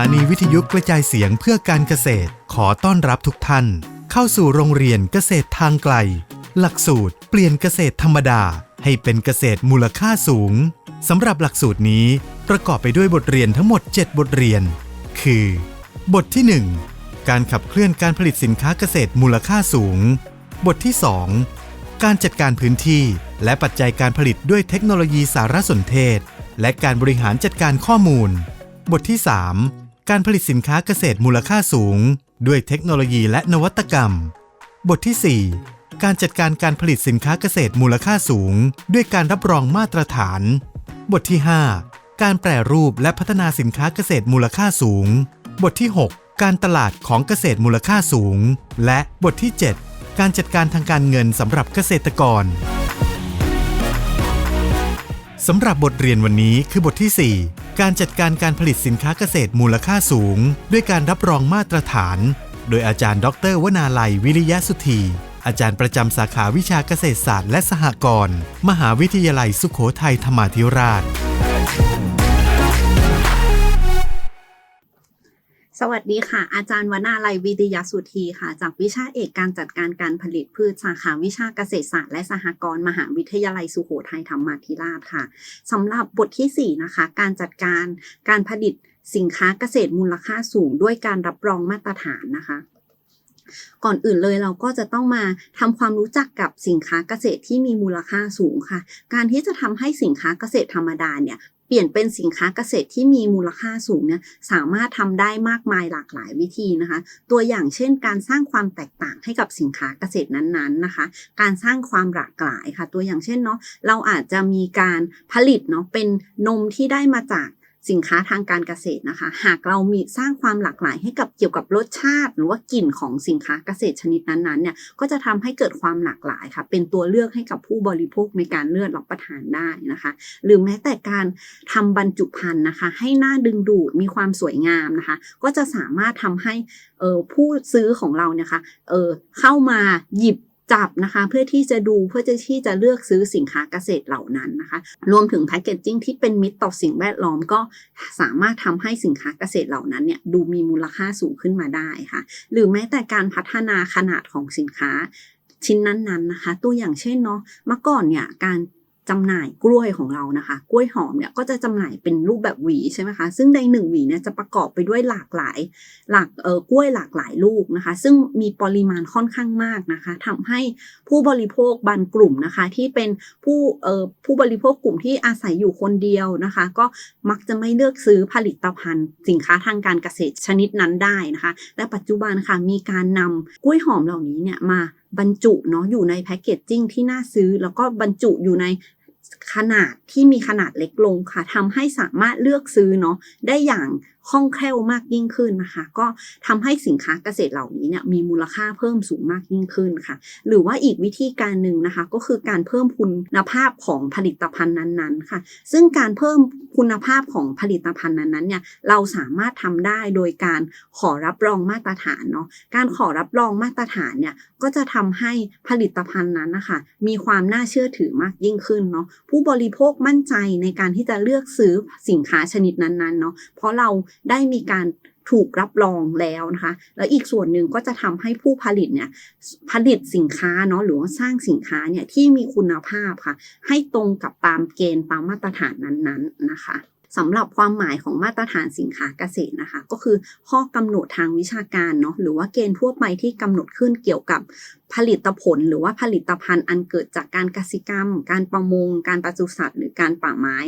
านีวิทยุกระจายเสียงเพื่อการเกษตร ขอต้อนรับทุกท่าน เข้าสู่โรงเรียนเกษตรทางไกล หลักสูตรเปลี่ยนเกษตรธรรมดา ให้เป็นเกษตรมูลค่าสูงสำหรับหลักสูตรนี้ประกอบไปด้วยบทเรียนทั้งหมด 7 บทเรียน คือ บทที่ 1 การขับเคลื่อนการผลิตสินค้าเกษตรมูลค่าสูง บทที่ 2 การจัดการพื้นที่ และปัจจัยการผลิตด้วยเทคโนโลยีสารสนเทศ และการบริหารจัดการข้อมูล บทที่ 3 การผลิตสินค้าเกษตรมูลค่าสูง ด้วยเทคโนโลยีและนวัตกรรม บทที่ 4 การจัดการการผลิตสินค้าเกษตรมูลค่าสูง ด้วยการรับรองมาตรฐาน บทที่ 5 การแปรรูปและพัฒนาสินค้าเกษตรมูลค่าสูง บทที่ 6 การตลาดของเกษตรมูลค่าสูง และบทที่ 7 การจัดการทางการเงินสำหรับเกษตรกร สำหรับบทเรียนวันนี้คือบทที่ 4 การจัดการการผลิตสินค้าเกษตรมูลค่าสูง ด้วยการรับรองมาตรฐาน โดยอาจารย์ ดร วนาลัย วิริยะสุธีอาจารย์ประจำสาขาวิชาเกษตรศาสตร์และสหกรณ์ มหาวิทยาลัยสุโขทัยธรรมาธิราช สวัสดีค่ะ อาจารย์วนาลัยวิทยาสุธีค่ะ จากวิชาเอกการจัดการการผลิตพืชสาขาวิชาเกษตรศาสตร์และสหกรณ์มหาวิทยาลัยสุโขทัยธรรมาธิราชค่ะสำหรับบทที่ 4 นะคะ การจัดการการผลิตสินค้าเกษตรมูลค่าสูงด้วยการรับรองมาตรฐานนะคะก่อนอื่นเลยเราก็จะต้องมาทำความรู้จักกับสินค้าเกษตรที่มีมูลค่าสูงค่ะ การที่จะทำให้สินค้าเกษตรธรรมดาเนี่ย เปลี่ยนเป็นสินค้าเกษตรที่มีมูลค่าสูงเนี่ยสามารถทำได้มากมายหลากหลายวิธีนะคะ ตัวอย่างเช่น การสร้างความแตกต่างให้กับสินค้าเกษตรนั้นๆนะคะ การสร้างความหลากหลายค่ะ ตัวอย่างเช่นเนาะเราอาจจะมีการผลิตเนาะเป็นนมที่ได้มาจาก สินค้าทางการเกษตรนะคะ หากเรามีสร้างความหลากหลายให้กับเกี่ยวกับรสชาติ หรือว่ากลิ่นของสินค้าเกษตรชนิดนั้นๆเนี่ยก็จะทำให้เกิดความหลากหลายค่ะ เป็นตัวเลือกให้กับผู้บริโภคในการเลือกรับประทานได้นะคะ หรือแม้แต่การทำบรรจุภัณฑ์นะคะ ให้หน้าดึงดูดมีความสวยงามนะคะ ก็จะสามารถทำให้ผู้ซื้อของเราเนี่ยค่ะเอ่อเข้ามาหยิบ จับนะคะ เพื่อที่จะดูเพื่อจะที่จะเลือกซื้อสินค้าเกษตรเหล่านั้นนะคะ รวมถึงแพคเกจจิ้งที่เป็นมิตรต่อสิ่งแวดล้อมก็สามารถทำให้สินค้าเกษตรเหล่านั้นเนี่ยดูมีมูลค่าสูงขึ้นมาได้ค่ะ หรือแม้แต่การพัฒนาขนาดของสินค้าชิ้นนั้นๆนะคะ ตัวอย่างเช่นเนาะเมื่อก่อนเนี่ยการ จำหน่ายกล้วยของเรานะคะ กล้วยหอมเนี่ยก็จะจำหน่ายเป็นรูปแบบหวีใช่ไหมคะ ซึ่งในหนึ่งหวีเนี่ยจะประกอบไปด้วยหลากหลาย หลากเออกล้วยหลากหลายลูกนะคะ ซึ่งมีปริมาณค่อนข้างมากนะคะทำให้ผู้บริโภคบางกลุ่มนะคะ ที่เป็นผู้เออผู้บริโภคกลุ่มที่อาศัยอยู่คนเดียวนะคะ ก็มักจะไม่เลือกซื้อผลิตภัณฑ์ สินค้าทางการเกษตรชนิดนั้นได้นะคะ และปัจจุบันค่ะมีการนำกล้วยหอมเหล่านี้เนี่ยมาบรรจุเนาะอยู่ในแพคเกจจิ้งที่น่าซื้อ แล้วก็บรรจุอยู่ใน ขนาดที่มีขนาดเล็กลงค่ะทำให้สามารถเลือกซื้อเนาะได้อย่าง คล่องแคล่วมากยิ่งขึ้นนะคะ ก็ทำให้สินค้าเกษตรเหล่านี้เนี่ยมีมูลค่าเพิ่มสูงมากยิ่งขึ้นค่ะ หรือว่าอีกวิธีการหนึ่งนะคะ ก็คือการเพิ่มคุณภาพของผลิตภัณฑ์นั้นๆค่ะ ซึ่งการเพิ่มคุณภาพของผลิตภัณฑ์นั้นๆเนี่ยเราสามารถทำได้โดยการขอรับรองมาตรฐานเนาะการขอรับรองมาตรฐานเนี่ยก็จะทำให้ผลิตภัณฑ์นั้นนะคะมีความน่าเชื่อถือมากยิ่งขึ้นเนาะผู้บริโภคมั่นใจในการที่จะเลือกซื้อสินค้าชนิดนั้นๆเนาะเพราะเราได้มีการถูกรับรองแล้วนะคะ แล้วอีกส่วนหนึ่งก็จะทำให้ผู้ผลิตเนี่ยผลิตสินค้าเนาะหรือว่าสร้างสินค้าเนี่ยที่มีคุณภาพค่ะ ให้ตรงกับตามเกณฑ์ตามมาตรฐานนั้นๆนะคะสำหรับความหมายของมาตรฐานสินค้าเกษตรนะคะ ก็คือข้อกำหนดทางวิชาการเนาะหรือว่าเกณฑ์ทั่วไปที่กำหนดขึ้นเกี่ยวกับผลิตผลหรือว่าผลิตภัณฑ์อันเกิดจากการกสิกรรม การประมง การปศุสัตว์ หรือการป่าไม้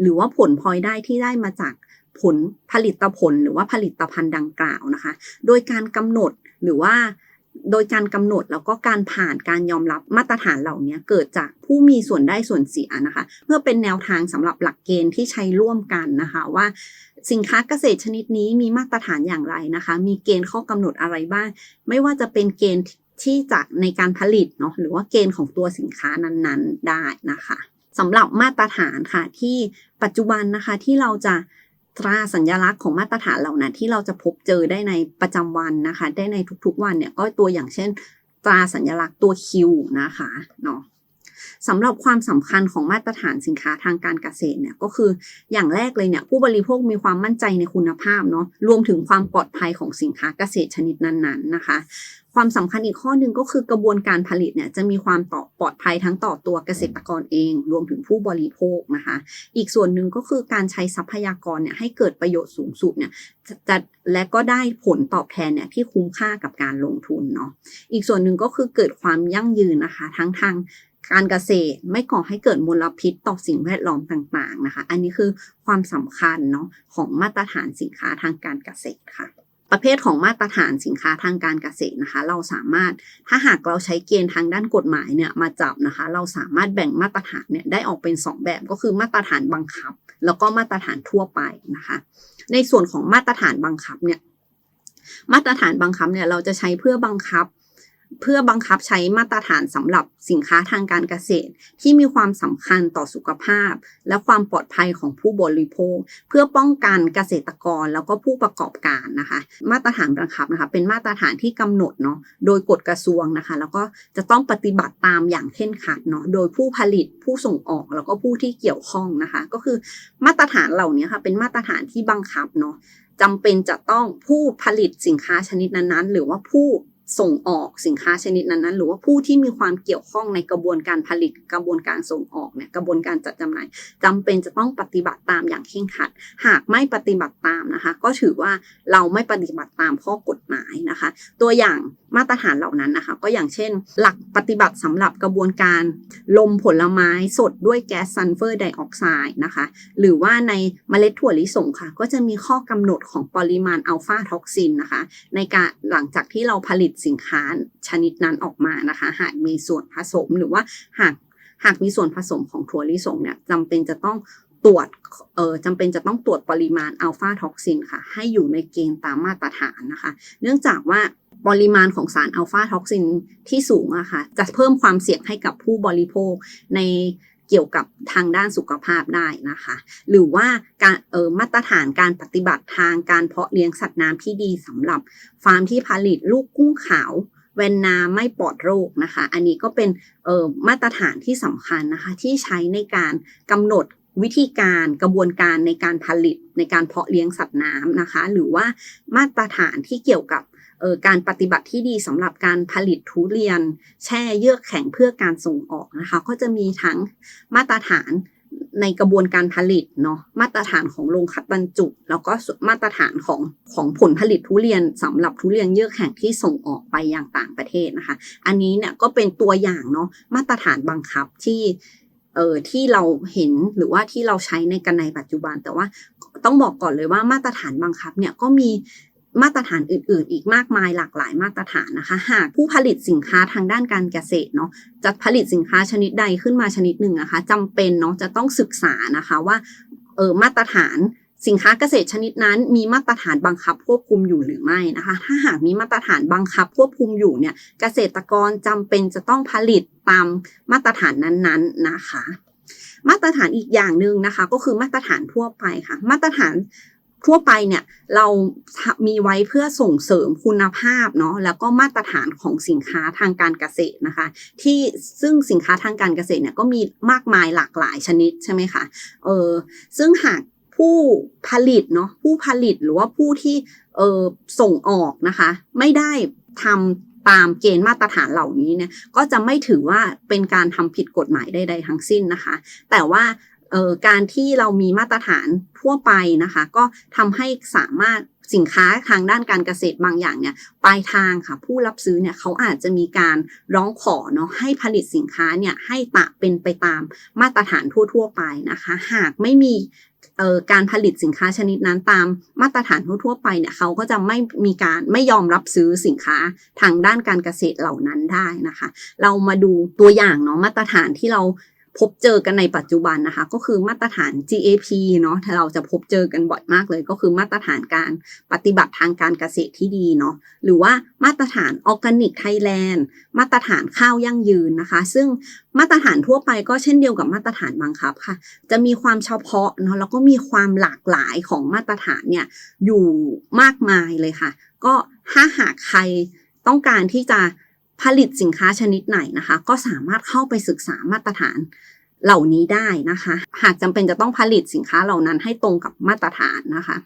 หรือว่าผลพลอยได้ที่ได้มาจาก ผลผลิตผลหรือว่าผลิตภัณฑ์ดังกล่าวนะคะ โดยการกำหนดหรือว่าโดยการกำหนดแล้วก็การผ่านการยอมรับมาตรฐานเหล่านี้เกิดจากผู้มีส่วนได้ส่วนเสียนะคะ เพื่อเป็นแนวทางสำหรับหลักเกณฑ์ที่ใช้ร่วมกันนะคะว่าสินค้าเกษตรชนิดนี้มีมาตรฐานอย่างไรนะคะ มีเกณฑ์ข้อกำหนดอะไรบ้าง ไม่ว่าจะเป็นเกณฑ์ที่จากในการผลิตเนาะหรือว่าเกณฑ์ของตัวสินค้านั้นๆได้นะคะสำหรับมาตรฐานค่ะที่ปัจจุบันนะคะที่เราจะ ตราสัญลักษณ์ของมาตรฐานเหล่านั้นที่เราจะพบเจอได้ในประจำวันนะคะ ได้ในทุกๆวันเนี่ยก็ตัวอย่างเช่น ตราสัญลักษณ์ตัว Q นะคะเนาะ สำหรับความสำคัญของมาตรฐานสินค้าทางการเกษตรเนี่ยก็คืออย่างแรกเลยเนี่ยผู้บริโภคมีความมั่นใจในคุณภาพเนาะรวมถึงความปลอดภัยของสินค้าเกษตรชนิดนั้นๆนะคะความสำคัญอีกข้อหนึ่งก็คือกระบวนการผลิตเนี่ยจะมีความต่อปลอดภัยทั้งต่อตัวเกษตรกรเอง รวมถึงผู้บริโภคนะคะ อีกส่วนหนึ่งก็คือการใช้ทรัพยากรเนี่ยให้เกิดประโยชน์สูงสุดเนี่ยจะและก็ได้ผลตอบแทนเนี่ยที่คุ้มค่ากับการลงทุนเนาะอีกส่วนหนึ่งก็คือเกิดความยั่งยืนนะคะ ทั้งทาง การเกษตรไม่ก่อให้เกิดมลพิษต่อสิ่งแวดล้อมต่างๆนะคะ อันนี้คือความสำคัญเนาะของมาตรฐานสินค้าทางการเกษตรค่ะประเภทของมาตรฐานสินค้าทางการเกษตรนะคะ เราสามารถถ้าหากเราใช้เกณฑ์ทางด้านกฎหมายเนี่ยมาจับนะคะ เราสามารถแบ่งมาตรฐานเนี่ยได้ออกเป็น 2 แบบก็คือมาตรฐานบังคับ แล้วก็มาตรฐานทั่วไปนะคะ ในส่วนของมาตรฐานบังคับเนี่ยมาตรฐานบังคับเนี่ยเราจะใช้เพื่อบังคับ เพื่อบังคับใช้มาตรฐานสำหรับสินค้าทางการเกษตร ที่มีความสำคัญต่อสุขภาพ และความปลอดภัยของผู้บริโภค เพื่อป้องกันเกษตรกรแล้วก็ผู้ประกอบการนะคะ มาตรฐานบังคับนะคะ เป็นมาตรฐานที่กำหนดเนาะโดยกฎกระทรวงนะคะ แล้วก็จะต้องปฏิบัติตามอย่างเคร่งครัดเนาะโดยผู้ผลิตผู้ส่งออกแล้วก็ผู้ที่เกี่ยวข้องนะคะ ก็คือมาตรฐานเหล่านี้ค่ะเป็นมาตรฐานที่บังคับเนาะจำเป็นจะต้องผู้ผลิตสินค้าชนิดนั้นๆ หรือว่าผู้ ส่งออกสินค้าชนิดนั้นๆ หรือว่าผู้ที่มีความเกี่ยวข้องในกระบวนการผลิตกระบวนการส่งออกเนี่ยกระบวนการจัดจำหน่ายจำเป็นจะต้องปฏิบัติตามอย่างเคร่งครัด หากไม่ปฏิบัติตามนะคะ ก็ถือว่าเราไม่ปฏิบัติตามข้อกฎหมายนะคะ ตัวอย่างมาตรฐานเหล่านั้นนะคะ ก็อย่างเช่น หลักปฏิบัติสำหรับกระบวนการลมผลไม้สดด้วยแก๊สซัลเฟอร์ไดออกไซด์นะคะหรือว่าในเมล็ดถั่วลิสงค่ะ ก็จะมีข้อกำหนดของปริมาณอัลฟาท็อกซินนะคะ ในการหลังจากที่เราผลิตสินค้าชนิดนั้นออกมานะคะ หากมีส่วนผสมหรือว่าหากหากมีส่วนผสมของถั่วลิสงเนี่ยจำเป็นจะต้องตรวจเออจำเป็นจะต้องตรวจปริมาณอัลฟาท็อกซินค่ะ ให้อยู่ในเกณฑ์ตามมาตรฐานนะคะ เนื่องจากว่าปริมาณของสารอัลฟาท็อกซินที่สูงอะค่ะจะเพิ่มความเสี่ยงให้กับผู้บริโภคใน เกี่ยวกับทางด้านสุขภาพได้นะคะ หรือว่าการเออมาตรฐานการปฏิบัติทางการเพาะเลี้ยงสัตว์น้ำที่ดีสำหรับฟาร์มที่ผลิตลูกกุ้งขาวแวนนาไม่ปลอดโรคนะคะ อันนี้ก็เป็นเออมาตรฐานที่สำคัญนะคะ ที่ใช้ในการกำหนดวิธีการกระบวนการในการผลิตในการเพาะเลี้ยงสัตว์น้ำนะคะ หรือว่ามาตรฐานที่เกี่ยวกับ ออการปฏิบัติที่ดีสำหรับการผลิตทุเรียน แช่เยือกแข็งเพื่อการส่งออกนะคะ ก็จะมีทั้งมาตรฐานในกระบวนการผลิตเนาะมาตรฐานของโรงคัดบรรจุ แล้วก็มาตรฐานของของผลผลิตทุเรียนสำหรับทุเรียนเยือกแข็งที่ส่งออกไปยังต่างประเทศนะคะ อันนี้เนี่ยก็เป็นตัวอย่างเนาะมาตรฐานบังคับที่เอ่อที่เราเห็นหรือว่าที่เราใช้ในกันในปัจจุบัน แต่ว่าต้องบอกก่อนเลยว่ามาตรฐานบังคับเนี่ยก็มี มาตรฐานอื่นๆ อีกมากมายหลากหลายมาตรฐานนะคะ หากผู้ผลิตสินค้าทางด้านการเกษตรเนาะจะผลิตสินค้าชนิดใดขึ้นมาชนิดหนึ่งนะคะจำเป็นเนาะจะต้องศึกษานะคะว่าเออมาตรฐานสินค้าเกษตรชนิดนั้น มีมาตรฐานบังคับควบคุมอยู่หรือไม่นะคะ ถ้าหากมีมาตรฐานบังคับควบคุมอยู่เนี่ยเกษตรกรจำเป็นจะต้องผลิตตามมาตรฐานนั้นๆนะคะ มาตรฐานอีกอย่างหนึ่งนะคะ ก็คือมาตรฐานทั่วไปค่ะ มาตรฐาน ทั่วไปเนี่ยเรามีไว้เพื่อส่งเสริมคุณภาพเนาะแล้วก็มาตรฐานของสินค้าทางการเกษตรนะคะ ที่ซึ่งสินค้าทางการเกษตรเนี่ยก็มีมากมายหลากหลายชนิดใช่ไหมคะเออซึ่งหากผู้ผลิตเนาะผู้ผลิตหรือว่าผู้ที่เออส่งออกนะคะ ไม่ได้ทำตามเกณฑ์มาตรฐานเหล่านี้เนี่ยก็จะไม่ถือว่าเป็นการทำผิดกฎหมายใดๆทั้งสิ้นนะคะ แต่ว่า การที่เรามีมาตรฐานทั่วไปนะคะ ก็ทำให้สามารถสินค้าทางด้านการเกษตรบางอย่างเนี่ยปลายทางค่ะ ผู้รับซื้อเนี่ยเขาอาจจะมีการร้องขอเนาะให้ผลิตสินค้าเนี่ยให้ตะเป็นไปตามมาตรฐานทั่ว ๆ ไปนะคะ หากไม่มีการผลิตสินค้าชนิดนั้นตามมาตรฐานทั่วๆไปเนี่ยเขาก็จะไม่มีการไม่ยอมรับซื้อสินค้าทางด้านการเกษตรเหล่านั้นได้นะคะ เรามาดูตัวอย่างเนาะมาตรฐานที่เรา พบเจอกันในปัจจุบันนะคะ ก็คือมาตรฐาน GAP เนาะเราจะพบเจอกันบ่อยมากเลย ก็คือมาตรฐานการปฏิบัติทางการเกษตรที่ดีเนาะหรือว่ามาตรฐานออร์แกนิกไทยแลนด์มาตรฐานข้าวยั่งยืนนะคะ ซึ่งมาตรฐานทั่วไปก็เช่นเดียวกับมาตรฐานบังคับค่ะ จะมีความเฉพาะเนาะแล้วก็มีความหลากหลายของมาตรฐานเนี่ยอยู่มากมายเลยค่ะ ก็ถ้าหากใครต้องการที่จะ ผลิตสินค้าชนิดไหนนะคะ ก็สามารถเข้าไปศึกษามาตรฐานเหล่านี้ได้นะคะ หากจำเป็นจะต้องผลิตสินค้าเหล่านั้นให้ตรงกับมาตรฐานนะคะ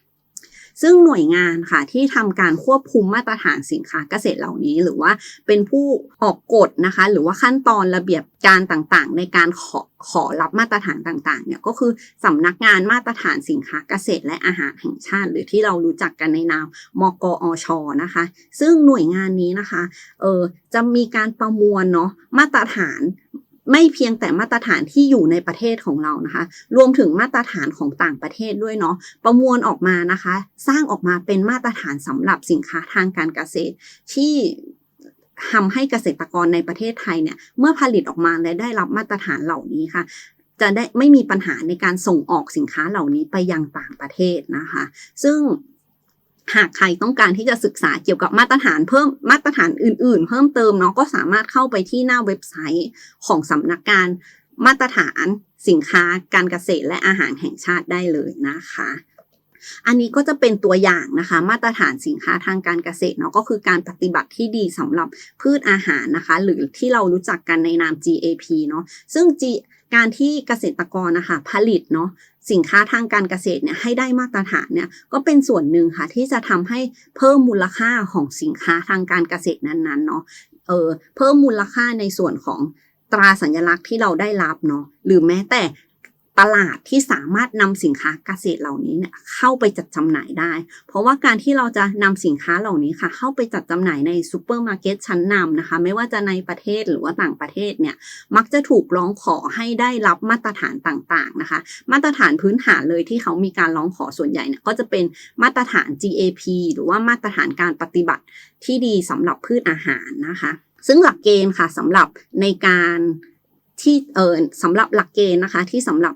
ซึ่งหน่วยงานค่ะที่ทำการควบคุมมาตรฐานสินค้าเกษตรเหล่านี้ หรือว่าเป็นผู้ออกกฎนะคะ หรือว่าขั้นตอนระเบียบการต่างๆ ในการขอขอรับมาตรฐานต่างๆเนี่ยก็คือสำนักงานมาตรฐานสินค้าเกษตรและอาหารแห่งชาติ หรือที่เรารู้จักกันในนามมกอชนะคะ ซึ่งหน่วยงานนี้นะคะเออจะมีการประมวลเนาะมาตรฐาน ไม่เพียงแต่มาตรฐานที่อยู่ในประเทศของเรานะคะ รวมถึงมาตรฐานของต่างประเทศด้วยเนาะ ประมวลออกมานะคะ สร้างออกมาเป็นมาตรฐานสำหรับสินค้าทางการเกษตร ที่ทำให้เกษตรกรในประเทศไทยเนี่ย เมื่อผลิตออกมาและได้รับมาตรฐานเหล่านี้ค่ะจะได้ไม่มีปัญหาในการส่งออกสินค้าเหล่านี้ไปยังต่างประเทศนะคะ ซึ่ง หากใครต้องการที่จะศึกษาเกี่ยวกับมาตรฐานเพิ่มมาตรฐานอื่น ๆ เพิ่มเติมเนาะก็สามารถเข้าไปที่หน้าเว็บไซต์ของสำนักงานมาตรฐานสินค้าการเกษตรและอาหารแห่งชาติได้เลยนะคะ อันนี้ก็จะเป็นตัวอย่างนะคะ มาตรฐานสินค้าทางการเกษตรเนาะก็คือการปฏิบัติที่ดีสำหรับพืชอาหารนะคะ หรือที่เรารู้จักกันในนาม GAP เนาะซึ่ง G การที่เกษตรกรนะคะผลิตเนาะ สินค้าทางการเกษตรเนี่ยให้ได้มาตรฐานเนี่ยก็เป็นส่วนหนึ่งค่ะที่จะทำให้เพิ่มมูลค่าของสินค้าทางการเกษตรนั้นๆเนาะเออเพิ่มมูลค่าในส่วนของตราสัญลักษณ์ที่เราได้รับเนาะหรือแม้แต่ ตลาดที่สามารถนำสินค้าเกษตรเหล่านี้เนี่ยเข้าไปจัดจำหน่ายได้ เพราะว่าการที่เราจะนำสินค้าเหล่านี้ค่ะ เข้าไปจัดจำหน่ายในซูเปอร์มาร์เก็ตชั้นนำนะคะ ไม่ว่าจะในประเทศหรือว่าต่างประเทศเนี่ยมักจะถูกร้องขอให้ได้รับมาตรฐานต่างๆนะคะ มาตรฐานพื้นฐานเลยที่เขามีการร้องขอส่วนใหญ่เนี่ยก็จะเป็นมาตรฐาน GAP หรือว่ามาตรฐานการปฏิบัติที่ดีสำหรับพืชอาหารนะคะ ซึ่งหลักเกณฑ์ค่ะสำหรับในการ ที่เออสำหรับหลักเกณฑ์นะคะ ที่สำหรับ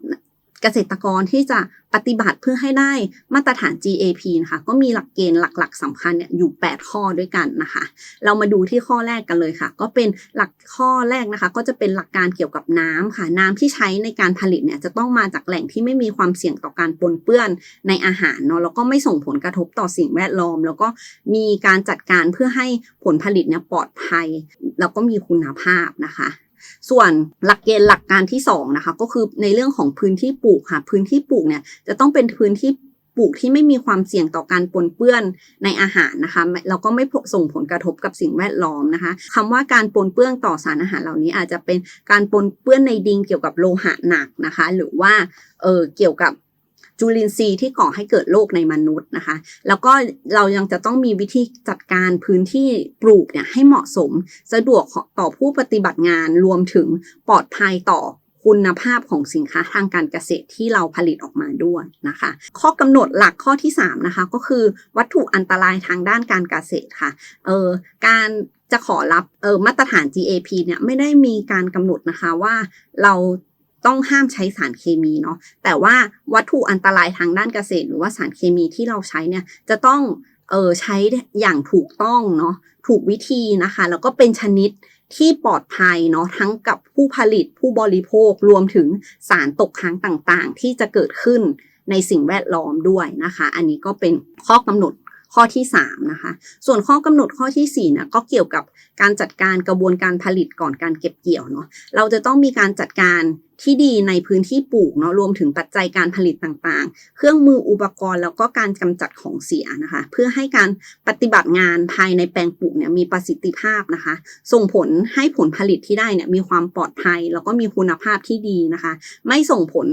เกษตรกรที่จะปฏิบัติเพื่อให้ได้มาตรฐาน GAP นะคะ ก็มีหลักเกณฑ์หลักๆสำคัญเนี่ยอยู่ 8 ข้อด้วยกันนะคะ เรามาดูที่ข้อแรกกันเลยค่ะ ก็เป็นหลักข้อแรกนะคะ ก็จะเป็นหลักการเกี่ยวกับน้ำค่ะ น้ำที่ใช้ในการผลิตเนี่ยจะต้องมาจากแหล่งที่ไม่มีความเสี่ยงต่อการปนเปื้อนในอาหารเนาะแล้วก็ไม่ส่งผลกระทบต่อสิ่งแวดล้อม แล้วก็มีการจัดการเพื่อให้ผลผลิตเนี่ยปลอดภัย แล้วก็มีคุณภาพนะคะ ส่วนหลักเกณฑ์หลักการที่2นะคะก็คือในเรื่องของพื้นที่ปลูกค่ะพื้นที่ปลูกเนี่ยจะต้องเป็นพื้นที่ปลูกที่ไม่มีความเสี่ยงต่อการปนเปื้อนในอาหารนะคะแล้วก็ไม่ส่งผลกระทบกับสิ่งแวดล้อมนะคะคำว่าการปนเปื้อนต่อสารอาหารเหล่านี้อาจจะเป็นการปนเปื้อนในดินเกี่ยวกับโลหะหนักนะคะ หรือว่าเออเกี่ยวกับ จุลินทรีย์ที่ก่อให้เกิดโรคในมนุษย์นะคะ แล้วก็เรายังจะต้องมีวิธีจัดการพื้นที่ปลูกเนี่ยให้เหมาะสม สะดวกต่อผู้ปฏิบัติงานรวมถึงปลอดภัยต่อคุณภาพของสินค้าทางการเกษตรที่เราผลิตออกมาด้วยนะคะ ข้อกำหนดหลักข้อที่3นะคะก็คือวัตถุอันตรายทางด้านการเกษตรค่ะเออการจะขอรับเออมาตรฐาน GAP เนี่ยไม่ได้มีการกำหนดนะคะว่าเรา ต้องห้ามใช้สารเคมีเนาะแต่ว่าวัตถุอันตรายทางด้านเกษตร หรือว่าสารเคมีที่เราใช้เนี่ยจะต้องเออใช้อย่างถูกต้องเนาะถูกวิธีนะคะ แล้วก็เป็นชนิดที่ปลอดภัยเนาะทั้งกับผู้ผลิตผู้บริโภครวมถึงสารตกค้างต่างๆ ที่จะเกิดขึ้นในสิ่งแวดล้อมด้วยนะคะ อันนี้ก็เป็นข้อกำหนด ข้อที่3นะคะ ส่วนข้อกำหนดข้อที่4นี่ยก็เกี่ยวกับการจัดการกระบวนการผลิตก่อนการเก็บเกี่ยวเนาะ เราจะต้องมีการจัดการที่ดีในพื้นที่ปลูกเนาะรวมถึงปัจจัยการผลิตต่างๆ เครื่องมืออุปกรณ์แล้วก็การกำจัดของเสียนะคะ เพื่อให้การปฏิบัติงานภายในแปลงปลูกเนี่ยมีประสิทธิภาพนะคะ ส่งผลให้ผลผลิตที่ได้เนี่ยมีความปลอดภัย แล้วก็มีคุณภาพที่ดีนะคะ ไม่ส่งผล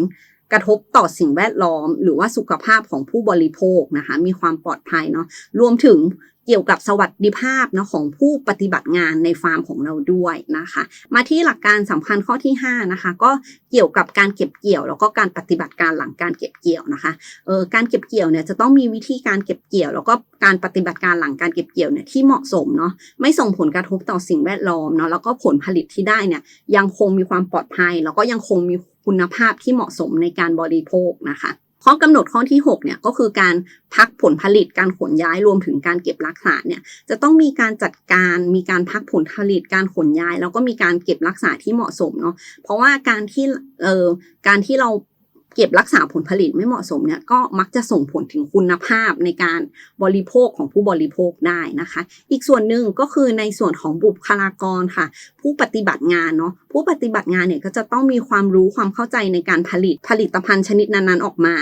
กระทบต่อสิ่งแวดล้อม หรือว่าสุขภาพของผู้บริโภคนะคะ มีความปลอดภัยเนาะรวมถึงเกี่ยวกับสวัสดิภาพนะของผู้ปฏิบัติงานในฟาร์มของเราด้วยนะคะ มาที่หลักการสำคัญข้อที่5นะคะก็เกี่ยวกับการเก็บเกี่ยว แล้วก็การปฏิบัติการหลังการเก็บเกี่ยวนะคะเออการเก็บเกี่ยวเนี่ยจะต้องมีวิธีการเก็บเกี่ยว แล้วก็การปฏิบัติการหลังการเก็บเกี่ยวเนี่ยที่เหมาะสมเนาะไม่ส่งผลกระทบต่อสิ่งแวดล้อมเนาะแล้วก็ผลผลิตที่ได้เนี่ยยังคงมีความปลอดภัย แล้วก็ยังคงมี คุณภาพที่เหมาะสมในการบริโภคนะคะข้อกำหนดข้อที่6เนี่ยก็คือการพักผลผลิตการขนย้ายรวมถึงการเก็บรักษาเนี่ยจะต้องมีการจัดการมีการพักผลผลิตการขนย้าย แล้วก็มีการเก็บรักษาที่เหมาะสมเนาะเพราะว่าการที่เอ่อการที่เราเก็บรักษาผลผลิตไม่เหมาะสมเนี่ยก็มักจะส่งผลถึงคุณภาพในการบริโภคของผู้บริโภคได้นะคะ อีกส่วนหนึ่งก็คือในส่วนของบุคลากรค่ะ ผู้ปฏิบัติงานเนาะ ผู้ปฏิบัติงานเนี่ยก็จะต้องมีความรู้ความเข้าใจในการผลิตผลิตภัณฑ์ชนิดนั้นๆออกมา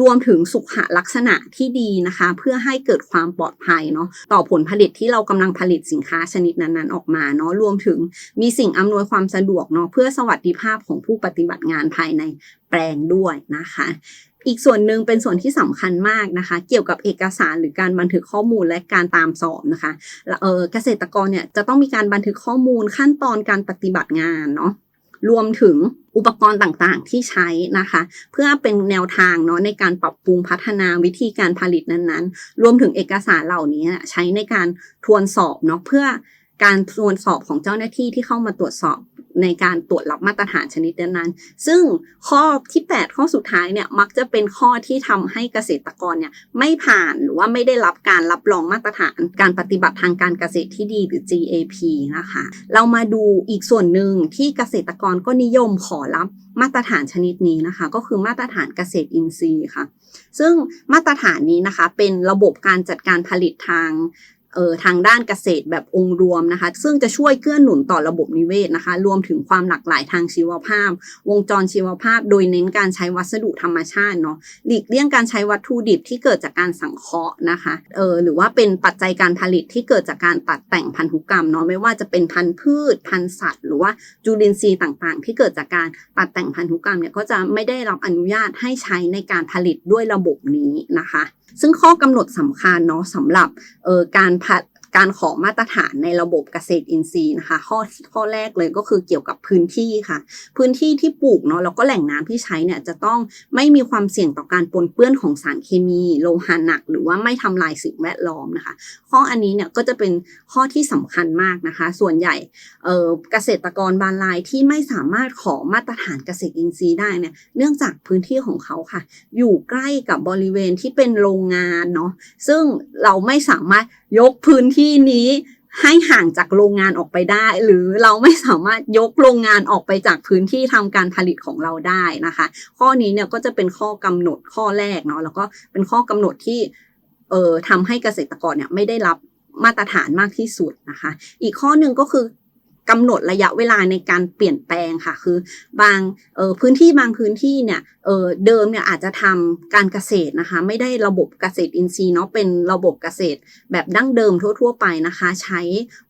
รวมถึงสุขลักษณะที่ดีนะคะ เพื่อให้เกิดความปลอดภัยเนาะต่อผลผลิตที่เรากำลังผลิตสินค้าชนิดนั้นๆออกมาเนาะรวมถึงมีสิ่งอำนวยความสะดวกเนาะเพื่อสวัสดิภาพของผู้ปฏิบัติงานภายในแปลงด้วยนะคะ อีกส่วนหนึ่งเป็นส่วนที่สำคัญมากนะคะ เกี่ยวกับเอกสารหรือการบันทึกข้อมูลและการตามสอบนะคะเออเกษตรกรเนี่ยจะต้องมีการบันทึกข้อมูลขั้นตอนการปฏิบัติงานเนาะรวมถึงอุปกรณ์ต่างๆ ที่ใช้นะคะ เพื่อเป็นแนวทางเนาะในการปรับปรุงพัฒนาวิธีการผลิตนั้นๆ รวมถึงเอกสารเหล่านี้ใช้ในการทวนสอบเนาะเพื่อการทวนสอบของเจ้าหน้าที่ที่เข้ามาตรวจสอบ ในการตรวจรับมาตรฐานชนิดนั้น ซึ่งข้อที่ 8 ข้อสุดท้ายเนี่ยมักจะเป็นข้อที่ทำให้เกษตรกรเนี่ยไม่ผ่านหรือว่าไม่ได้รับการรับรองมาตรฐานการปฏิบัติทางการเกษตรที่ดีหรือ GAP นะคะ เรามาดูอีกส่วนหนึ่งที่เกษตรกรก็นิยมขอรับมาตรฐานชนิดนี้นะคะ ก็คือมาตรฐานเกษตรอินทรีย์ค่ะ ซึ่งมาตรฐานนี้นะคะเป็นระบบการจัดการผลิตทาง เอ่อทางด้านเกษตรแบบองค์รวมนะคะ ซึ่งจะช่วยเกื้อหนุนต่อระบบนิเวศนะคะ รวมถึงความหลากหลายทางชีวภาพ วงจรชีวภาพ โดยเน้นการใช้วัสดุธรรมชาติเนาะหลีกเลี่ยงการใช้วัตถุดิบที่เกิดจากการสังเคราะห์นะคะเออหรือว่าเป็นปัจจัยการผลิตที่เกิดจากการตัดแต่งพันธุกรรมเนาะไม่ว่าจะเป็นพันธุ์พืช พันธุ์สัตว์ หรือว่าจุลินทรีย์ต่างๆ ที่เกิดจากการตัดแต่งพันธุกรรมเนี่ยก็จะไม่ได้รับอนุญาตให้ใช้ในการผลิตด้วยระบบนี้นะคะ ซึ่งข้อกำหนดสำคัญเนาะสำหรับการผด การขอมาตรฐานในระบบเกษตรอินทรีย์นะคะ ข้อข้อแรกเลยก็คือเกี่ยวกับพื้นที่ค่ะ พื้นที่ที่ปลูกเนาะแล้วก็แหล่งน้ำที่ใช้เนี่ยจะต้องไม่มีความเสี่ยงต่อการปนเปื้อนของสารเคมี โลหะหนัก หรือว่าไม่ทำลายสิ่งแวดล้อมนะคะ ข้ออันนี้เนี่ยก็จะเป็นข้อที่สำคัญมากนะคะ ส่วนใหญ่เอ่อเกษตรกรบางรายที่ไม่สามารถขอมาตรฐานเกษตรอินทรีย์ได้เนี่ยเนื่องจากพื้นที่ของเขาค่ะ อยู่ใกล้กับบริเวณที่เป็นโรงงานเนาะซึ่งเราไม่สามารถยกพื้นที่ที่นี้ให้ห่างจากโรงงานออกไปได้ หรือเราไม่สามารถยกโรงงานออกไปจากพื้นที่ทำการผลิตของเราได้นะคะ ข้อนี้เนี่ยก็จะเป็นข้อกำหนดข้อแรกเนาะแล้วก็เป็นข้อกำหนดที่เอ่อทำให้เกษตรกรเนี่ยไม่ได้รับมาตรฐานมากที่สุดนะคะ อีกข้อหนึ่งก็คือ กำหนดระยะเวลาในการเปลี่ยนแปลงค่ะ คือบางเออพื้นที่บางพื้นที่เนี่ยเออเดิมเนี่ยอาจจะทำการเกษตรนะคะ ไม่ได้ระบบเกษตรอินทรีย์เนาะเป็นระบบเกษตรแบบดั้งเดิมทั่ว ๆ ไปนะคะ ใช้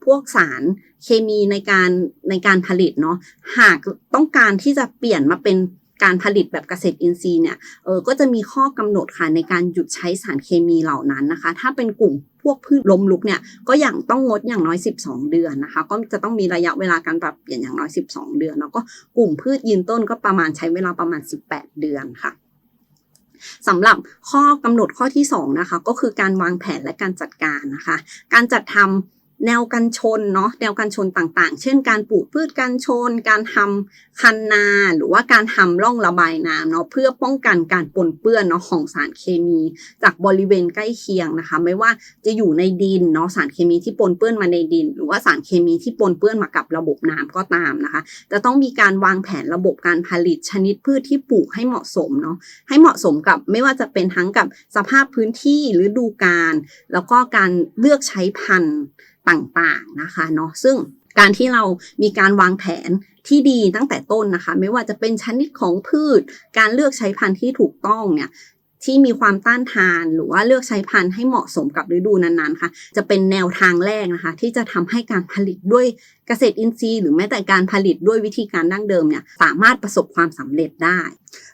พวกสารเคมีในการในการผลิตเนาะหากต้องการที่จะเปลี่ยนมาเป็น การผลิตแบบเกษตรอินทรีย์เนี่ยเออก็จะมีข้อกำหนดค่ะในการหยุดใช้สารเคมีเหล่านั้นนะคะ ถ้าเป็นกลุ่มพวกพืชล้มลุกเนี่ยก็อย่างต้องงดอย่างน้อย 12 เดือนนะคะ ก็จะต้องมีระยะเวลาการปรับเปลี่ยนอย่างน้อย 12 เดือน แล้วก็กลุ่มพืชยืนต้นก็ประมาณใช้เวลาประมาณ 18 เดือนค่ะสำหรับข้อกำหนดข้อที่2นะคะก็คือการวางแผนและการจัดการนะคะ การจัดทำ แนวกันชนเนาะแนวกันชนต่างๆ เช่นการปลูกพืชกันชน การทำคันนาหรือว่าการทำร่องระบายน้ำเนาะเพื่อป้องกันการปนเปื้อนเนาะของสารเคมีจากบริเวณใกล้เคียงนะคะ ไม่ว่าจะอยู่ในดินเนาะสารเคมีที่ปนเปื้อนมาในดิน หรือว่าสารเคมีที่ปนเปื้อนมากับระบบน้ำก็ตามนะคะ จะต้องมีการวางแผนระบบการผลิตชนิดพืชที่ปลูกให้เหมาะสมเนาะให้เหมาะสมกับไม่ว่าจะเป็นทั้งกับสภาพพื้นที่หรือดูการ แล้วก็การเลือกใช้พันธุ์ ต่างๆนะคะเนาะซึ่งการที่เรามีการวางแผนที่ดีตั้งแต่ต้นนะคะ ไม่ว่าจะเป็นชนิดของพืช การเลือกใช้พันธุ์ที่ถูกต้องเนี่ยที่มีความต้านทานหรือว่าเลือกใช้พันธุ์ให้เหมาะสมกับฤดูนั้นๆค่ะ จะเป็นแนวทางแรกนะคะ ที่จะทำให้การผลิตด้วย เกษตรอินทรีย์หรือแม้แต่การผลิตด้วยวิธีการดั้งเดิมเนี่ยสามารถประสบความสำเร็จได้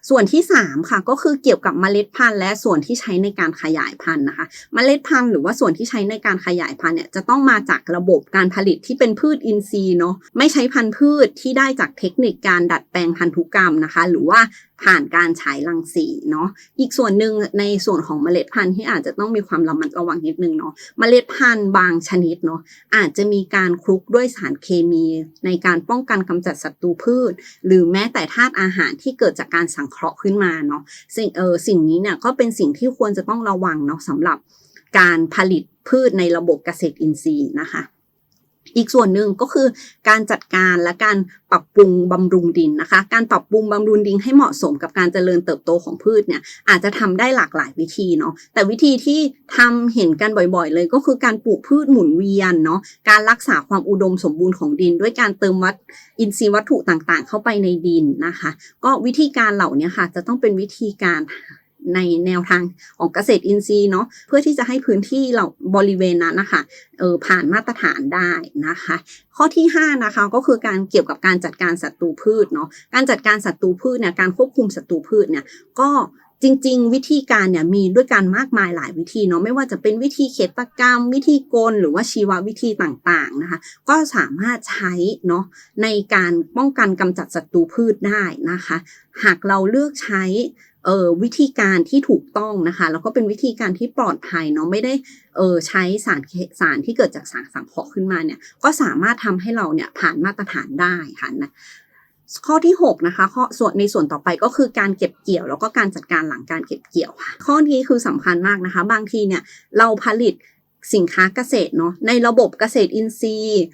ส่วนที่ 3 ค่ะก็คือเกี่ยวกับเมล็ดพันธุ์และส่วนที่ใช้ในการขยายพันธุ์นะคะ เมล็ดพันธุ์หรือว่าส่วนที่ใช้ในการขยายพันธุ์เนี่ยจะต้องมาจากระบบการผลิตที่เป็นพืชอินทรีย์เนาะไม่ใช้พันธุ์พืชที่ได้จากเทคนิคการดัดแปลงพันธุกรรมนะคะ หรือว่าผ่านการฉายรังสีเนาะอีกส่วนหนึ่งในส่วนของเมล็ดพันธุ์ที่อาจจะต้องมีความระมัดระวังนิดนึงเนาะเมล็ดพันธุ์บางชนิดเนาะอาจจะมีการคลุกด้วยสารเคเคมีในการป้องกันกำจัดศัตรูพืช หรือแม้แต่ธาตุอาหารที่เกิดจากการสังเคราะห์ขึ้นมาเนาะสิ่งเออสิ่งนี้เนี่ยก็เป็นสิ่งที่ควรจะต้องระวังเนาะสำหรับการผลิตพืชในระบบเกษตรอินทรีย์นะคะ อีกส่วนหนึ่งก็คือการจัดการและการปรับปรุงบำรุงดินนะคะ การปรับปรุงบำรุงดินให้เหมาะสมกับการเจริญเติบโตของพืชเนี่ยอาจจะทำได้หลากหลายวิธีเนาะแต่วิธีที่ทำเห็นกันบ่อยๆ เลยก็คือการปลูกพืชหมุนเวียนเนาะการรักษาความอุดมสมบูรณ์ของดิน ด้วยการเติมวัตอินทรีย์วัตถุต่างๆ เข้าไปในดินนะคะ ก็วิธีการเหล่านี้ค่ะจะต้องเป็นวิธีการ ในแนวทางของเกษตรอินทรีย์เนาะเพื่อที่จะให้พื้นที่เราบริเวณนั้นนะคะเออผ่านมาตรฐานได้นะคะ ข้อที่5นะคะก็คือการเกี่ยวกับการจัดการศัตรูพืชเนาะการจัดการศัตรูพืชเนี่ยการควบคุมศัตรูพืชเนี่ยก็จริง ๆ วิธีการเนี่ยมีด้วยกันมากมายหลายวิธีเนาะไม่ว่าจะเป็นวิธีเขตกรรม วิธีกลหรือว่าชีววิธีต่างๆนะคะ ก็สามารถใช้เนาะในการป้องกันกำจัดศัตรูพืชได้นะคะ หากเราเลือกใช้ เออวิธีการที่ถูกต้องนะคะแล้วก็เป็นวิธีการที่ปลอดภัยเนาะไม่ได้เออใช้สารสารที่เกิดจากสารสังเคราะห์ขึ้นมาเนี่ยก็สามารถทำให้เราเนี่ยผ่านมาตรฐานได้ค่ะนะข้อที่6นะคะข้อส่วนในส่วนต่อไปก็คือการเก็บเกี่ยว แล้วก็การจัดการหลังการเก็บเกี่ยวค่ะข้อนี้คือสำคัญมากนะคะ บางทีเนี่ยเราผลิตสินค้าเกษตรเนาะในระบบเกษตรอินทรีย์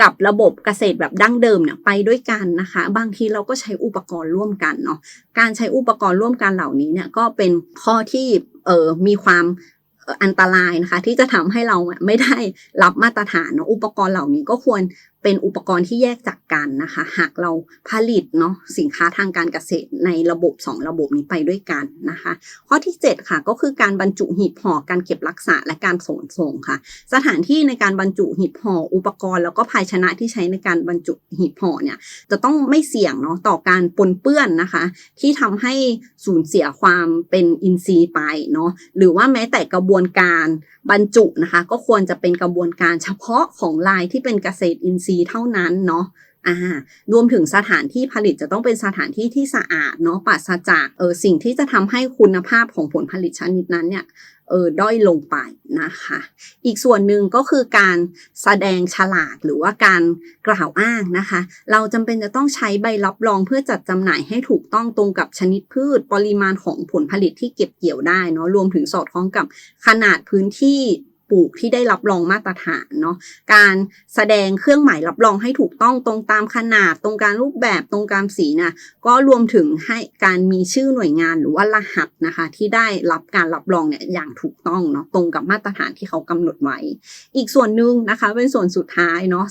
กับระบบเกษตรแบบดั้งเดิมเนี่ยไปด้วยกันนะคะ บางทีเราก็ใช้อุปกรณ์ร่วมกันเนาะการใช้อุปกรณ์ร่วมกันเหล่านี้เนี่ยก็เป็นข้อที่เออมีความอันตรายนะคะ ที่จะทำให้เราไม่ได้รับมาตรฐานอุปกรณ์เหล่านี้ก็ควร เป็นอุปกรณ์ที่แยกจากกันนะคะ หากเราผลิตเนาะสินค้าทางการเกษตรในระบบ 2 ระบบนี้ไปด้วยกันนะคะ ข้อที่ 7 ค่ะก็คือการบรรจุหีบห่อการเก็บรักษาและการส่งส่งค่ะ สถานที่ในการบรรจุหีบห่ออุปกรณ์แล้วก็ภาชนะที่ใช้ในการบรรจุหีบห่อเนี่ยจะต้องไม่เสี่ยงเนาะต่อการปนเปื้อนนะคะ ที่ทำให้สูญเสียความเป็นอินทรีย์ไปเนาะหรือว่าแม้แต่กระบวนการบรรจุนะคะ ก็ควรจะเป็นกระบวนการเฉพาะของลายที่เป็นเกษตรอินทรีย์เท่านั้นเนาะ อ่ารวมถึงสถานที่ผลิตจะต้องเป็นสถานที่ที่สะอาดเนาะปราศจากเออสิ่งที่จะทำให้คุณภาพของผลผลิตชนิดนั้นเนี่ยเออด้อยลงไปนะคะ อีกส่วนหนึ่งก็คือการแสดงฉลากหรือว่าการกล่าวอ้างนะคะ เราจำเป็นจะต้องใช้ใบรับรองเพื่อจัดจำหน่ายให้ถูกต้องตรงกับชนิดพืช ปริมาณของผลผลิตที่เก็บเกี่ยวได้เนาะรวมถึงสอดคล้องกับขนาดพื้นที่ ปลูกที่ได้รับรองมาตรฐานเนาะการแสดงเครื่องหมายรับรองให้ถูกต้องตรงตามขนาด ตรงการรูปแบบตรงการสีนะก็รวมถึงให้การมีชื่อหน่วยงานหรือว่ารหัสนะคะ ที่ได้รับการรับรองเนี่ยอย่างถูกต้องเนาะตรงกับมาตรฐานที่เขากำหนดไว้ อีกส่วนหนึ่งนะคะ เป็นส่วนสุดท้ายเนาะ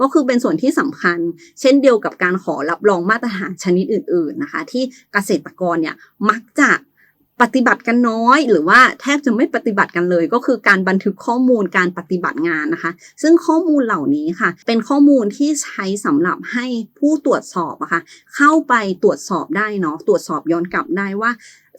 ก็คือเป็นส่วนที่สำคัญ เช่นเดียวกับการขอรับรองมาตรฐานชนิดอื่น ๆนะคะ ที่เกษตรกรเนี่ยมักจะ ปฏิบัติกันน้อย หรือว่าแทบจะไม่ปฏิบัติกันเลย ก็คือการบันทึกข้อมูลการปฏิบัติงานนะคะ ซึ่งข้อมูลเหล่านี้ค่ะ เป็นข้อมูลที่ใช้สำหรับให้ผู้ตรวจสอบอะค่ะเข้าไปตรวจสอบได้เนาะตรวจสอบย้อนกลับได้ว่า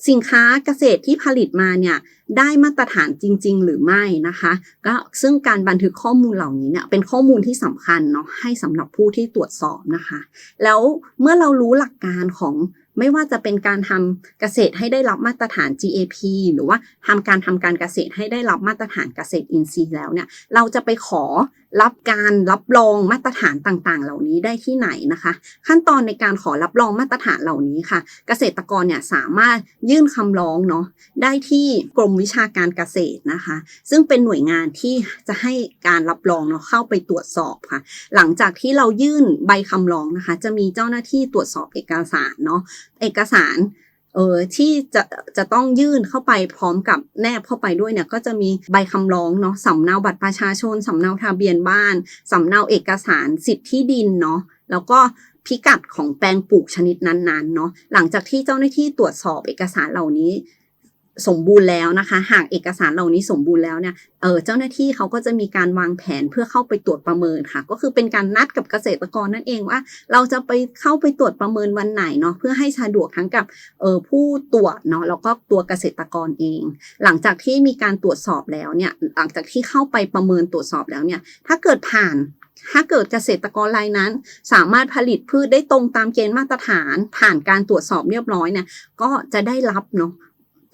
สินค้าเกษตรที่ผลิตมาเนี่ยได้มาตรฐานจริง ๆ หรือไม่นะคะก็ซึ่งการบันทึกข้อมูลเหล่านี้เนี่ยเป็นข้อมูลที่สำคัญเนาะให้สำหรับผู้ที่ตรวจสอบนะคะ แล้วเมื่อเรารู้หลักการของ ไม่ว่าจะเป็นการทำเกษตรให้ได้รับมาตรฐาน GAP หรือว่าทำการทำการเกษตรให้ได้รับมาตรฐานเกษตรอินทรีย์แล้วเนี่ยเราจะไปขอ รับการรับรองมาตรฐานต่างๆ เหล่านี้ได้ที่ไหนนะคะ ขั้นตอนในการขอรับรองมาตรฐานเหล่านี้ค่ะ เกษตรกรเนี่ยสามารถยื่นคำร้องเนาะได้ที่กรมวิชาการเกษตรนะคะ ซึ่งเป็นหน่วยงานที่จะให้การรับรองเนาะเข้าไปตรวจสอบค่ะ หลังจากที่เรายื่นใบคำร้องนะคะ จะมีเจ้าหน้าที่ตรวจสอบเอกสารเนาะเอกสาร เออที่จะจะต้องยื่นเข้าไปพร้อมกับแนบเข้าไปด้วยเนี่ยก็จะมีใบคำร้องเนาะสำเนาบัตรประชาชนสำเนาทะเบียนบ้านสำเนาเอกสารสิทธิที่ดินเนาะแล้วก็พิกัดของแปลงปลูกชนิดนั้นๆเนาะหลังจากที่เจ้าหน้าที่ตรวจสอบเอกสารเหล่านี้ สมบูรณ์แล้วนะคะ หากเอกสารเหล่านี้สมบูรณ์แล้วเนี่ยเออเจ้าหน้าที่เขาก็จะมีการวางแผนเพื่อเข้าไปตรวจประเมินค่ะ ก็คือเป็นการนัดกับเกษตรกรนั่นเองว่า เราจะไปเข้าไปตรวจประเมินวันไหนเนาะเพื่อให้สะดวกทั้งกับเออผู้ตรวจเนาะแล้วก็ตัวเกษตรกรเอง หลังจากที่มีการตรวจสอบแล้วเนี่ยหลังจากที่เข้าไปประเมินตรวจสอบแล้วเนี่ยถ้าเกิดผ่านถ้าเกิดเกษตรกรรายนั้น สามารถผลิตพืชได้ตรงตามเกณฑ์มาตรฐาน ผ่านการตรวจสอบเรียบร้อยเนี่ยก็จะได้รับเนาะ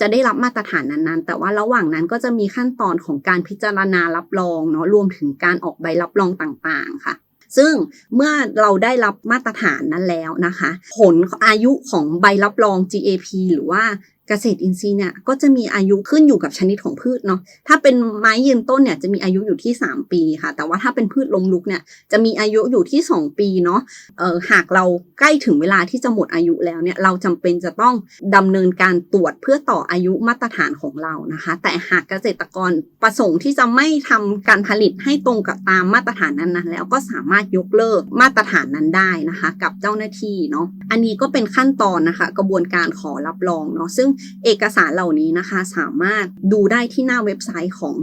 จะได้รับมาตรฐานนั้นๆ แต่ว่าระหว่างนั้นก็จะมีขั้นตอนของการพิจารณารับรองเนาะรวมถึงการออกใบรับรองต่างๆค่ะ ซึ่งเมื่อเราได้รับมาตรฐานนั้นแล้วนะคะ ผลอายุของใบรับรอง GAP หรือว่า เกษตรอินทรีย์เนี่ยก็จะมีอายุขึ้นอยู่กับชนิดของพืชเนาะถ้าเป็นไม้ยืนต้นเนี่ยจะมีอายุอยู่ที่ 3 ปีค่ะ แต่ว่าถ้าเป็นพืชลมลุกเนี่ยจะมีอายุอยู่ที่ 2 ปีเนาะเออหากเราใกล้ถึงเวลาที่จะหมดอายุแล้วเนี่ยเราจำเป็นจะต้องดำเนินการตรวจเพื่อต่ออายุมาตรฐานของเรานะคะ แต่หากเกษตรกรประสงค์ที่จะไม่ทำการผลิตให้ตรงกับตามมาตรฐานนั้นๆแล้วก็สามารถยกเลิกมาตรฐานนั้นได้นะคะ กับเจ้าหน้าที่เนาะอันนี้ก็เป็นขั้นตอนนะคะ กระบวนการขอรับรองเนาะซึ่งเอกสารเหล่านี้นะคะ สามารถดูได้ที่หน้าเว็บไซต์ของ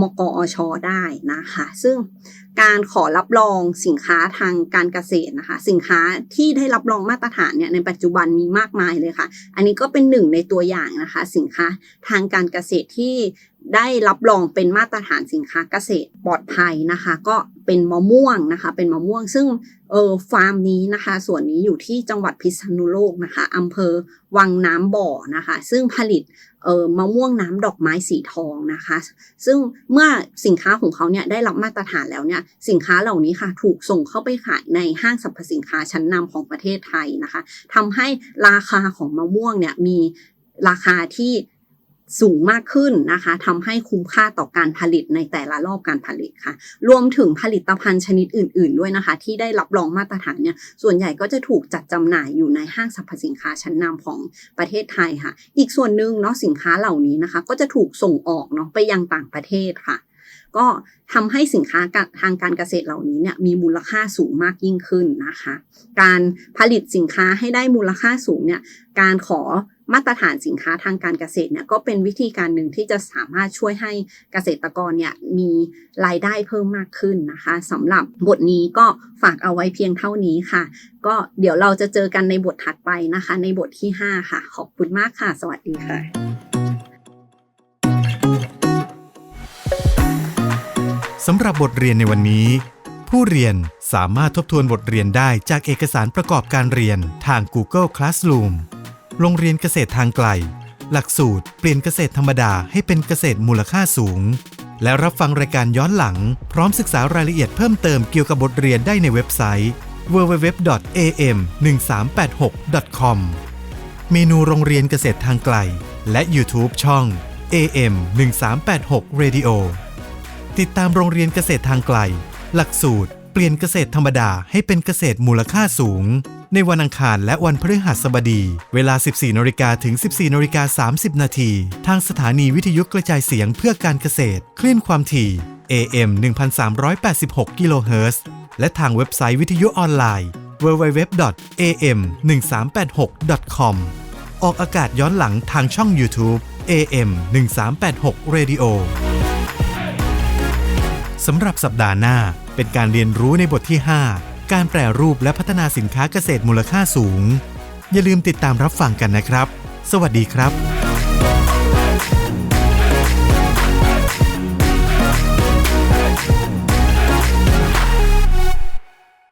มกอชได้นะคะ ซึ่งการขอรับรองสินค้าทางการเกษตรนะคะ สินค้าที่ได้รับรองมาตรฐานเนี่ยในปัจจุบันมีมากมายเลยค่ะ อันนี้ก็เป็นหนึ่งในตัวอย่างนะคะ สินค้าทางการเกษตรที่ ได้รับรองเป็นมาตรฐานสินค้าเกษตรปลอดภัยนะคะ ก็เป็นมะม่วงนะคะ เป็นมะม่วงซึ่งเออฟาร์มนี้นะคะ ส่วนนี้อยู่ที่จังหวัดพิษณุโลกนะคะอำเภอวังน้ำบ่อนะคะ ซึ่งผลิตเออมะม่วงน้ำดอกไม้สีทองนะคะ ซึ่งเมื่อสินค้าของเขาเนี่ยได้รับมาตรฐานแล้วเนี่ยสินค้าเหล่านี้ค่ะถูกส่งเข้าไปขายในห้างสรรพสินค้าชั้นนำของประเทศไทยนะคะทำให้ราคาของมะม่วงเนี่ยมีราคาที่ สูงมากขึ้นนะคะทำให้คุ้มค่าต่อการผลิตในแต่ละรอบการผลิตค่ะ รวมถึงผลิตภัณฑ์ชนิดอื่น ๆ ด้วยนะคะ ที่ได้รับรองมาตรฐานเนี่ยส่วนใหญ่ก็จะถูกจัดจำหน่ายอยู่ในห้างสรรพสินค้าชั้นนำของประเทศไทยค่ะ อีกส่วนหนึ่งเนาะสินค้าเหล่านี้นะคะ ก็จะถูกส่งออกเนาะไปยังต่างประเทศค่ะ ก็ทำให้สินค้าทางการเกษตรเหล่านี้เนี่ยมีมูลค่าสูงมากยิ่งขึ้นนะคะ การผลิตสินค้าให้ได้มูลค่าสูงเนี่ยการขอ มาตรฐานสินค้าทางการเกษตรเนี่ยก็เป็นวิธีการหนึ่งที่จะสามารถช่วยให้เกษตรกรเนี่ยมีรายได้เพิ่มมากขึ้นนะคะสำหรับบทนี้ก็ฝากเอาไว้เพียงเท่านี้ค่ะ ก็เดี๋ยวเราจะเจอกันในบทถัดไปนะคะ ในบทที่ 5 ค่ะ ขอบคุณมากค่ะ สวัสดีค่ะสำหรับบทเรียนในวันนี้ ผู้เรียนสามารถทบทวนบทเรียนได้จากเอกสารประกอบการเรียนทาง Google Classroom โรงเรียนเกษตรทางไกล หลักสูตรเปลี่ยนเกษตรธรรมดาให้เป็นเกษตรมูลค่าสูง และรับฟังรายการย้อนหลัง พร้อมศึกษารายละเอียดเพิ่มเติมเกี่ยวกับบทเรียนได้ในเว็บไซต์ www.am1386.com เมนูโรงเรียนเกษตรทางไกล และ YouTube ช่อง AM 1386 Radio ติดตามโรงเรียนเกษตรทางไกล หลักสูตรเปลี่ยนเกษตรธรรมดาให้เป็นเกษตรมูลค่าสูง ในวันอังคารและวันพฤหัสบดี เวลา 14นาฬิกาถึง 14นาฬิกา30 นาที ทางสถานีวิทยุกระจายเสียงเพื่อการเกษตร คลื่นความถี่ AM 1386กิโลเฮิรตซ์และทางเว็บไซต์วิทยุออนไลน์ www.am1386.com ออกอากาศย้อนหลังทางช่อง YouTube AM 1386 Radio สำหรับสัปดาห์หน้าเป็นการเรียนรู้ในบทที่ 5 การแปรรูปและพัฒนาสินค้าเกษตรมูลค่าสูง อย่าลืมติดตามรับฟังกันนะครับ สวัสดีครับ